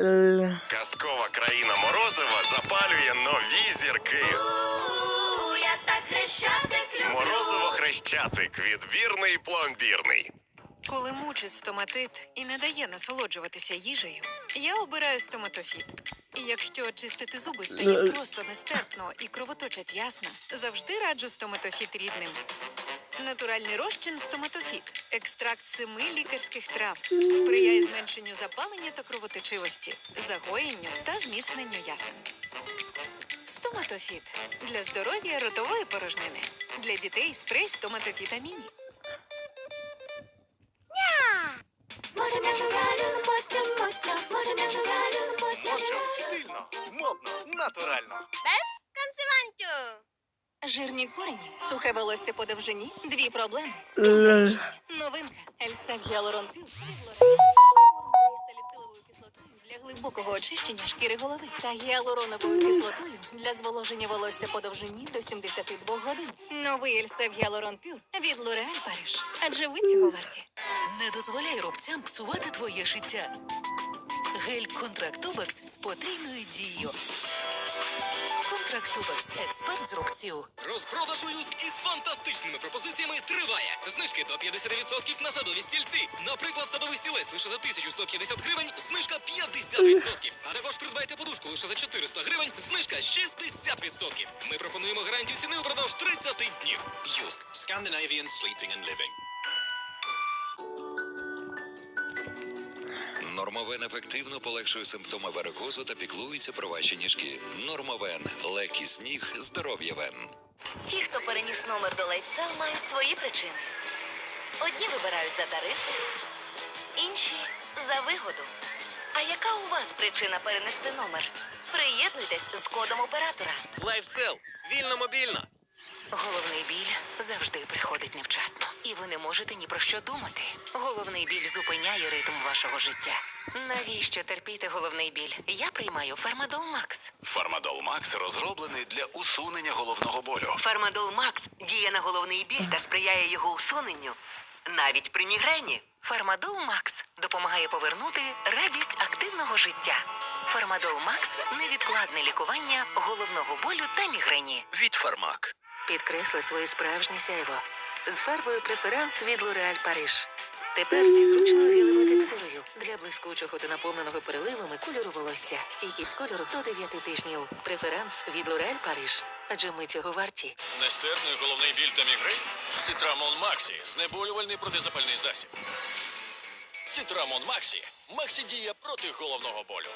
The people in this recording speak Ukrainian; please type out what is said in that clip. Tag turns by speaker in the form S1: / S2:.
S1: Л-
S2: Казкова країна Морозива запалює нові зірки.
S3: У, я так хрещатик люблю.
S2: Морозово хрещатик відбірний пломбірний.
S4: Коли мучить стоматит і не дає насолоджуватися їжею, я обираю стоматофіт. І якщо очистити зуби стає
S1: Е.
S4: просто нестерпно і кровоточать ясно, завжди раджу стоматофіт рідним. Натуральний розчин стоматофіт. Екстракт семи лікарських трав. Сприяє зменшенню запалення та кровоточивості, загоєнню та зміцненню ясен. Стоматофіт для здоров'я ротової порожнини. Для дітей спрей стоматофіта міні.
S3: Може натурально, може, може, може натурально, може.
S5: Стильно, модно, натурально.
S3: Без консервантів.
S6: Жирні корені, сухе волосся по довжині, дві проблеми.
S1: л-
S6: Новинка Ельса Гіалурон із саліциловою кислотою для глибокого очищення шкіри голови та гіалуроновою кислотою для зволоження волосся по довжині до 72 годин. Новий Ельса Гіалурон Пюр від L'Oréal Париж. Адже ви цього варті.
S7: Не дозволяй рубцям псувати твоє життя. Гель Контрактубекс з потрійною дією. Контрактубекс експерт з рубців.
S8: Розпродаж у Юск із фантастичними пропозиціями триває. Знижки до 50% на садові стільці. Наприклад, садовий стілець лише за 1150 гривень, знижка 50%. А також придбайте подушку лише за 400 гривень, знижка 60%. Ми пропонуємо гарантію ціни упродовж 30 днів. Юск. Scandinavian Sleeping and Living.
S9: Нормовен ефективно полегшує симптоми варикозу та піклується про ваші ніжки. Нормовен легкість ніг, здоров'я вен.
S6: Ті, хто переніс номер до лайфсел, мають свої причини. Одні вибирають за тарифи, інші за вигоду. А яка у вас причина перенести номер? Приєднуйтесь з кодом оператора.
S8: Лайфсел. Вільно мобільно.
S6: Головний біль завжди приходить невчасно, і ви не можете ні про що думати. Головний біль зупиняє ритм вашого життя. Навіщо терпіти головний біль? Я приймаю Фармадол Макс.
S8: Фармадол Макс розроблений для усунення головного болю.
S7: Фармадол Макс діє на головний біль та сприяє його усуненню. Навіть при мігрені.
S6: Фармадол Макс допомагає повернути радість активного життя. Фармадол Макс невідкладне лікування головного болю та мігрені.
S8: Від Фармак.
S6: Підкресли своє справжнє сяйво з фарбою преферанс від L'Oréal Париж. Тепер зі зручною гелевою текстурою для блискучого та наповненого переливами кольору волосся. Стійкість кольору до 9 тижнів. Преферанс від L'Oréal Париж. Адже ми цього варті.
S8: Нестерпний головний біль та мігрень. Цитрамон Максі. Знеболювальний протизапальний засіб. Цитрамон Максі. Максі діє проти головного болю.